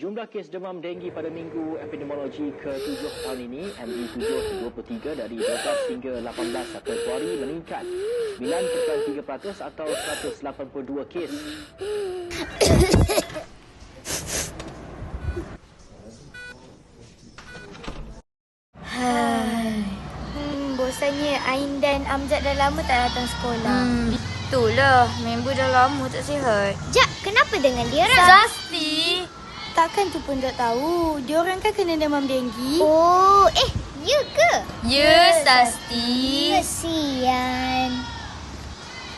Jumlah kes demam denggi pada minggu epidemiologi ke-7 tahun ini, ME7 23 dari 12 hingga 18 Februari meningkat 9.3% atau 182 kes. Hmm, bosannya Ain dan Amjad dah lama tak datang sekolah. Hmm, itulah. Member dah lama tak sihat. Jak, kenapa dengan dia orang? Sasti. Takkan tu pun tak tahu. Dia orang kan kena demam denggi. Oh, eh, ya ke? Ya, Sasti. Kesian.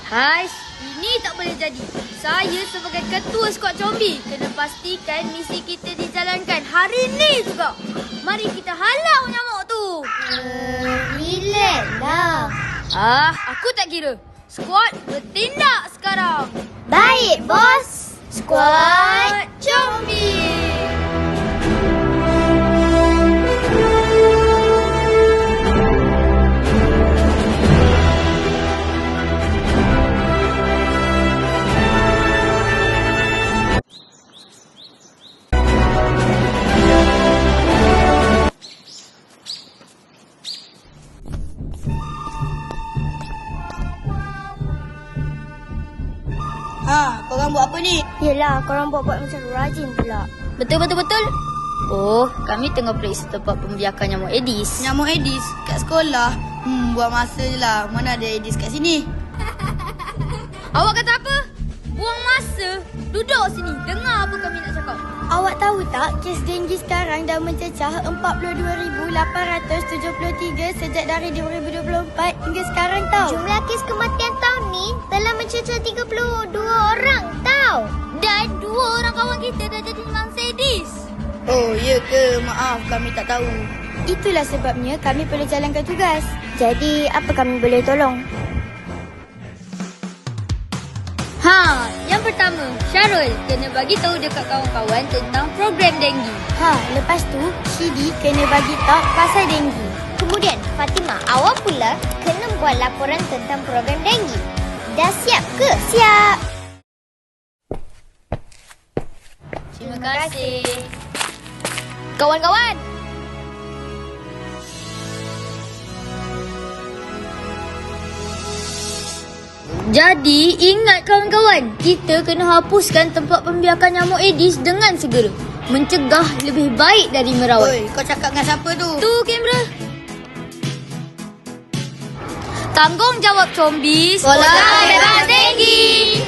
Hai, ini tak boleh jadi. Saya sebagai ketua skuad combi kena pastikan misi kita dijalankan hari ini juga. Mari kita halau nyamuk tu. Uh, relax lah. Ah, aku tak kira. Skuad bertindak sekarang. Baik, bos. Squad. combi. Ha, korang buat apa ni? Yelah, korang buat-buat macam rajin pula. Betul betul betul. Oh, kami tengah periksa tempat pembiakan nyamuk Aedes. Nyamuk Aedes kat sekolah. Hmm, buat masa je lah. Mana ada Aedes kat sini? Awak kata apa? Buang masa. Duduk sini. Dengar apa kami nak cakap. Awak tahu tak, kes denggi sekarang dah mencecah 42,873 sejak dari 2024 hingga sekarang tau. Jumlah kes kematian tahun ni telah mencecah 32 kawan kita dah jadi mangsa Aedes. Oh, ya ke? Maaf, kami tak tahu. Itulah sebabnya kami perlu jalankan tugas. Jadi, apa kami boleh tolong? Ha, yang pertama, Syarul kena bagi tahu dekat kawan-kawan tentang program denggi. Ha, lepas tu, Shidi kena bagi tahu pasal denggi. Kemudian, Fatimah, awak pula kena buat laporan tentang program denggi. Dah siap ke? Siap! Kasih. Kawan-kawan, Jadi, ingat kawan-kawan, kita kena hapuskan tempat pembiakan nyamuk Aedes dengan segera. Mencegah lebih baik dari merawat. Oi, kau cakap dengan siapa tu? Tu kamera. Tanggungjawab combi Sekolah bebas denggi.